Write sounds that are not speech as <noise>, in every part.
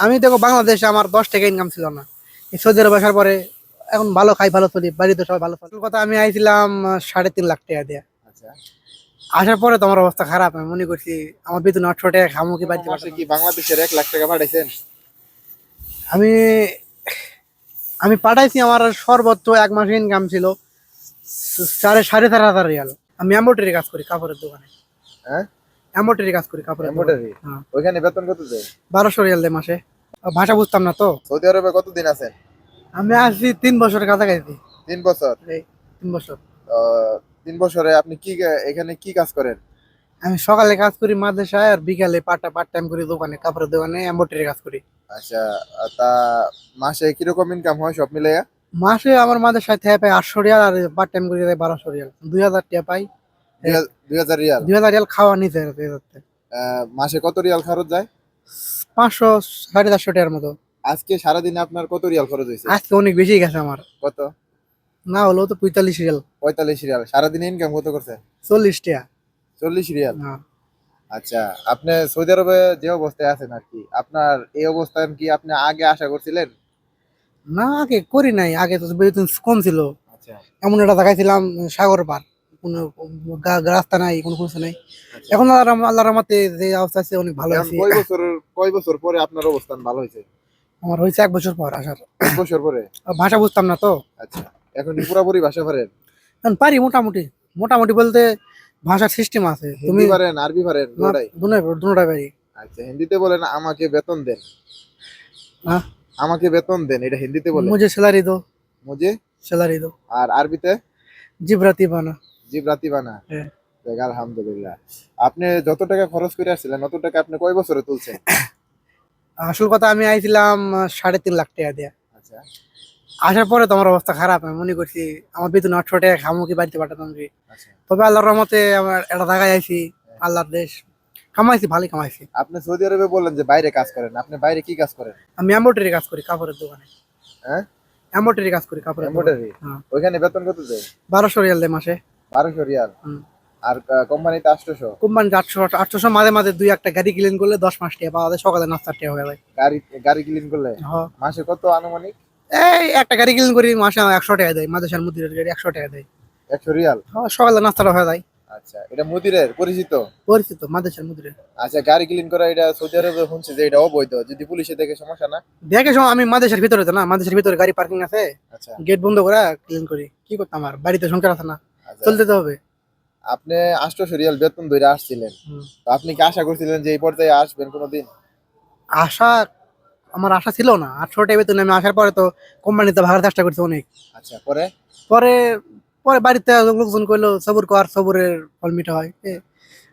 আমি দেখো বাংলাদেশে আমার দশ টাকা ইনকাম ছিল না। সৌদি আরব আসার পরে এখন ভালো খাই ভালো চলি বাড়িতে সবাই ভালো চলে। কথা আমি আইছিলাম সাড়ে তিন লাখ টাকা দিয়ে। আচ্ছা। আসার পরে তো আমার অবস্থা খারাপ আমি মনে করছি আমার বেতন আটশো টাকা খামো কি বাড়িতে কি বাংলাদেশের এক লাখ টাকা পাঠাইছেন? আমি আমি পাঠাইছি আমার সর্বোচ্চ এক মাসের ইনকাম ছিল সাড়ে সাড়ে চার হাজার রিয়াল। আমি এম্বোটারি কাজ করি কাপড়ের দোকানে। হ্যাঁ? এম্বোটারি কাজ করি দোকানে। এমব্রয়ডারি ওইখানে বেতন কত দেয়? বারোশো রিয়াল দেয় মাসে। ভাষা বুঝতাম না তো। সৌদি আরবে কতদিন আছেন? আমি আসছি তিন বছরের কাছাকাছি। তিন বছর? এই তিন বছর। আহ, তিন বছরে আপনি কি এখানে কি কাজ করেন? আমি সকালে কাজ করি মাদ্রাসায় আর বিকালে পার্ট পার্ট টাইম করি দোকানে কাপড়ের দোকানে এম্বোটারি কাজ করি। আচ্ছা তা মাসে কীরকম ইনকাম হয় সব মিলে মাসে আমার মাদ্রাসায় থেকে পাই আটশো রিয়াল আর পার্ট টাইম করি বারোশো রিয়াল। দুই হাজার টাকা পাই। দুই হাজার রিয়াল? দুই হাজার রিয়াল খাওয়া আহ, মাসে কত রিয়াল খরচ যায়? পাঁচশো সাড়ে চারশো টাকার মতো। আজকে সারাদিনে আপনার কত রিয়াল খরচ হয়েছে? আজকে অনেক বেশি গেছে আমার। কত? না হলেও তো পঁয়তাল্লিশ রিয়াল। পঁয়তাল্লিশ রিয়াল। সারাদিনে ইনকাম কত করছে? চল্লিশ টাকা। চল্লিশ রিয়াল? না। আচ্ছা আপনি সৌদি আরবে যে অবস্থায় আছেন আর কি আপনার এই অবস্থান কি আপনি আগে আশা করছিলেন? না আগে করি নাই। আগে তো বেতন কম ছিল। আচ্ছা। এমন একটা দেখাইছিলাম সাগর পার। কোনো রাস্তা নাই কোনো কিছু নাই। এখন আল্লাহ রহম- রহমতে যে অবস্থা আছে অনেক ভালো আছি। কয় বছর কয় বছর পরে আপনার অবস্থান ভালো হয়েছে? আমার হয়েছে এক বছর পর আসার। এক বছর পরে? ভাষা বুঝতাম না তো। আচ্ছা এখন পুরোপুরি ভাষা পারেন? এখন পারি মোটামুটি। মোটামুটি বলতে ভাষার সিস্টেম আছে। তুমি পারেন আরবি পারেন দুটাই? দুটাই পারি আচ্ছা হিন্দিতে বলেন আমাকে বেতন দেন। হ্যাঁ আমাকে বেতন দেন এটা হিন্দিতে বলেন মুঝে স্যালারি দো। মুঝে? স্যালারি দো। আর আরবিতে? জিবরাতি বানা। হ্যাঁ। আলহামদুলিল্লাহ। আপনি যত টাকা খরচ করে আসছিলেন টাকা আপনি কয় বছরে তুলছেন? <coughs> আসল কথা আমি আইছিলাম সাড়ে তিন লাখ টাকা দিয়ে। আচ্ছা। আসার পরে তোমার অবস্থা খারাপ আমি মনে করছি আমার বেতন আটশো টাকা খামো কি বাড়িতে পাঠাতাম কি আচ্ছা। তবে আল্লাহর রহমতে আমার একটা জায়গায় আইছি আল্লাহর দেশ। কামাইছি ভালোই কামাইছি। আপনি সৌদি আরবে বললেন যে বাইরে কাজ করেন আপনি বাইরে কি কাজ করেন? আমি এম্বোটারি কাজ করি কাপড়ের দোকানে। হ্যাঁ? এম্বোটারি কাজ করি কাপড়ের এমব্রয়ডারি হ্যাঁ। ওইখানে বেতন কত দেয়? বারোশো রিয়াল দেয় মাসে। বারোশো রিয়াল। আর কোম্পানিতে আটশোশো। কোম্পানিতে আটশো আটশোশো মাঝে মাঝে দুই একটা গাড়ি ক্লিন করলে দশ মাস টাকা পাওয়া যায় সকালে নাস্তার টাকা হয়ে যায়। গাড়ি গাড়ি ক্লিন করলে। মাসে কত আনুমানিক? এই একটা গাড়ি ক্লিন করি মাসে একশো টাকা দেয় মাদ্রাসার মুদিরের গাড়ি একশো টাকা দেয়। একশো রিয়াল? হ্যাঁ, সকালে নাস্তাটা হয়ে যায়। আচ্ছা এটা মুদিরের পরিচিত? পরিচিত মাদ্রাসার মুদিরের। আচ্ছা গাড়ি ক্লিন করা এটা সৌদি আরবে শুনছে যে এটা অবৈধ যদি পুলিশে দেখে সমস্যা না? দেখে সময় আমি মাদ্রাসার ভিতরে তো না মাদ্রাসার ভিতরে গাড়ি পার্কিং আছে। আচ্ছা। গেট বন্ধ করে ক্লিন করি। কি করতাম আর? বাড়িতে সংসার আছে না। চলতে তো হবে। আপনি রিয়াল বেতন ধরে আসছিলেন। আপনি কি আশা করছিলেন যে এই পর্যায়ে আসবেন কোনোদিন? আশা আমার আশা ছিল না। আটশো টাকা বেতন আমি আসার পরে তো কোম্পানিতে ভাগার চেষ্টা করছি অনেক। আচ্ছা পরে? পরে পরে বাড়িতে লোকজন কইলো সবুর কর সবুরের ফল মিঠা হয়।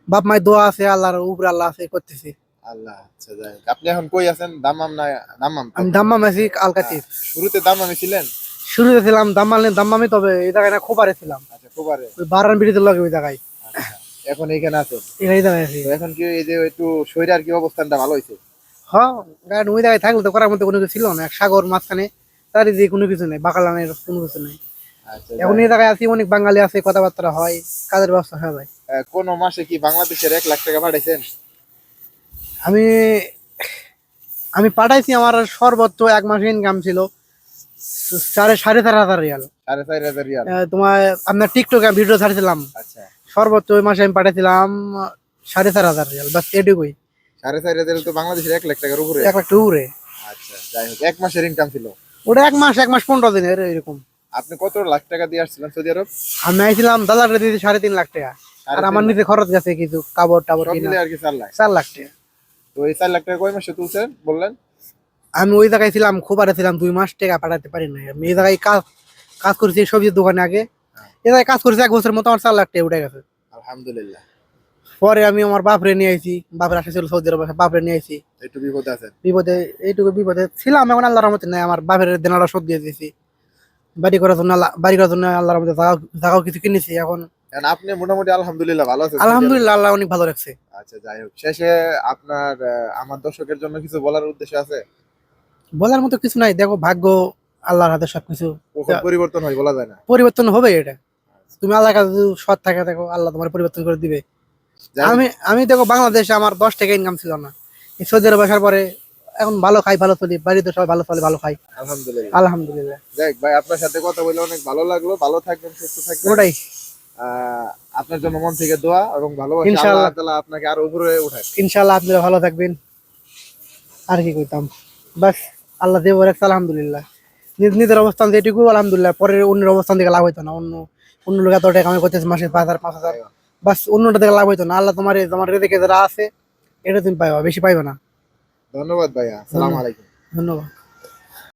বাপ মায়ের দোয়া আছে আল্লাহর উপরে আল্লাহ আছে করতেছি। আল্লাহ আচ্ছা যাই আপনি এখন কই আছেন? দাম্মাম না দাম্মাম তো? আমি দাম্মাম আছি আলকাতি শুরুতে দাম্মামে ছিলেন? শুরুতে ছিলাম দাম্মাম দাম্মামে তবে এই জায়গায় না খোপারে ছিলাম। আচ্ছা খুবারে বারান বিড়িতে লাগে ওই জায়গায়। আচ্ছা এখন আছি। এখন কি এই যে একটু শরীরের কি অবস্থানটা ভালো হয়েছে হ্যাঁ কারণ ওই জায়গায় থাকলে তো করার মতো কোনো কিছু ছিল না। এক সাগর মাঝখানে তার যে কোনো কিছু নেই বাকালানের কোনো কিছু নেই। আচ্ছা এখন এই জায়গায় আছি অনেক বাঙালি আছে কথাবার্তা হয় কাজের ব্যবস্থা হয়ে যায়। কোন মাসে কি বাংলাদেশের এক লাখ টাকা পাঠাইছেন? আমি আমি পাঠাইছি আমার সর্বোচ্চ এক মাসের ইনকাম ছিল সাড়ে সাড়ে চার হাজার রিয়াল। তোমার আপনার টিকটকে ভিডিও ছাড়ছিলাম। আচ্ছা। সর্বোচ্চ ওই মাসে আমি পাঠাইছিলাম সাড়ে চার হাজার রিয়াল বাস এটুকুই। সাড়ে চার হাজার তো বাংলাদেশের এক লাখ টাকার উপরে। এক লাখ টুরে আচ্ছা যাই হোক এক মাসের ইনকাম ছিল। ওটা এক মাস এক মাস পনেরো দিনের এরকম। আপনি কত লাখ টাকা দিয়ে আসছিলেন সৌদি আরব? আমি আইছিলাম দাদার দিতে সাড়ে তিন লাখ টাকা। আর আমার নিজে খরচ গেছে কিছু কাপড় টাবর কিনা। আর কি চার লাখ। চার লাখ টাকা। তো এই চার লাখ টাকা কয় মাসে তুলছেন বললেন? আমি ওই জায়গায় ছিলাম খুবারে ছিলাম দুই মাস টাকা পাঠাতে পারি না আমি এই জায়গায় কাজ কাজ করেছি সবজির দোকানে আগে। এই কাজ করেছি এক বছর মতো আমার চার লাখ টাকা উঠে গেছে। আলহামদুলিল্লাহ। পরে আমি আমার বাপরে নিয়ে আইছি বাপের আশা ছিল সৌদি আরবে বাপরে নিয়ে আইছি। একটু বিপদে আছে বিপদে এইটুকু বিপদে ছিলাম এখন আল্লাহর রহমতে নাই আমার বাপের দেনাটা শোধ দিয়ে দিয়েছি। বাড়ি করার জন্য বাড়ি করার জন্য আল্লাহর রহমতে জায়গা- জায়গাও কিছু কিনেছি এখন এখন আপনি মোটামুটি আলহামদুলিল্লাহ ভালো আছেন আলহামদুলিল্লাহ আল্লাহ অনেক ভালো রাখছে। আচ্ছা যাই হোক। শেষে আপনার আমার দর্শকের জন্য কিছু বলার উদ্দেশ্য আছে? বলার মতো কিছু নাই দেখো ভাগ্য আল্লাহর হাতে সবকিছু পরিবর্তন হয় বলা যায় না। পরিবর্তন হবে এটা। তুমি আল্লাহর কাছে সৎ থাকে দেখো আল্লাহ তোমার পরিবর্তন করে দিবে। আমি আমি দেখো বাংলাদেশে আমার দশ টাকা ইনকাম ছিল না। সৌদি আরব আসার পরে এখন ভালো খাই ভালো চলি বাড়িতে সবাই ভালো চলে ভালো খাই। আলহামদুলিল্লাহ। আলহামদুলিল্লাহ। যাক ভাই আপনার সাথে কথা বলে অনেক ভালো লাগল। ভালো থাকবেন সুস্থ থাকবেন। ওটাই। আপনার জন্য মন থেকে দোয়া এবং ভালোবাসা। ইনশাআল্লাহ। আল্লাহ তাআলা আপনাকে আরও উপরে উঠাক। ইনশাল্লাহ আপনারা ভালো থাকবেন। আর কি কইতাম? বাস আল্লাহ দেব রাখছে আলহামদুলিল্লাহ। নিজের অবস্থান যেটুকু আলহামদুলিল্লাহ পরের অন্যের অবস্থান থেকে লাভ হইতো না। অন্য অন্য লোক এতটা টাকা কামাই করতেছে মাসে পাঁচ হাজার পাঁচ হাজার। বাস অন্যটা থেকে লাভ হইতো না। আল্লাহ তোমার তোমার রেখে যারা আছে এটা তুমি পাইবা বেশি পাইবা না। ধন্যবাদ ভাইয়া। আসসালামু আলাইকুম। ধন্যবাদ।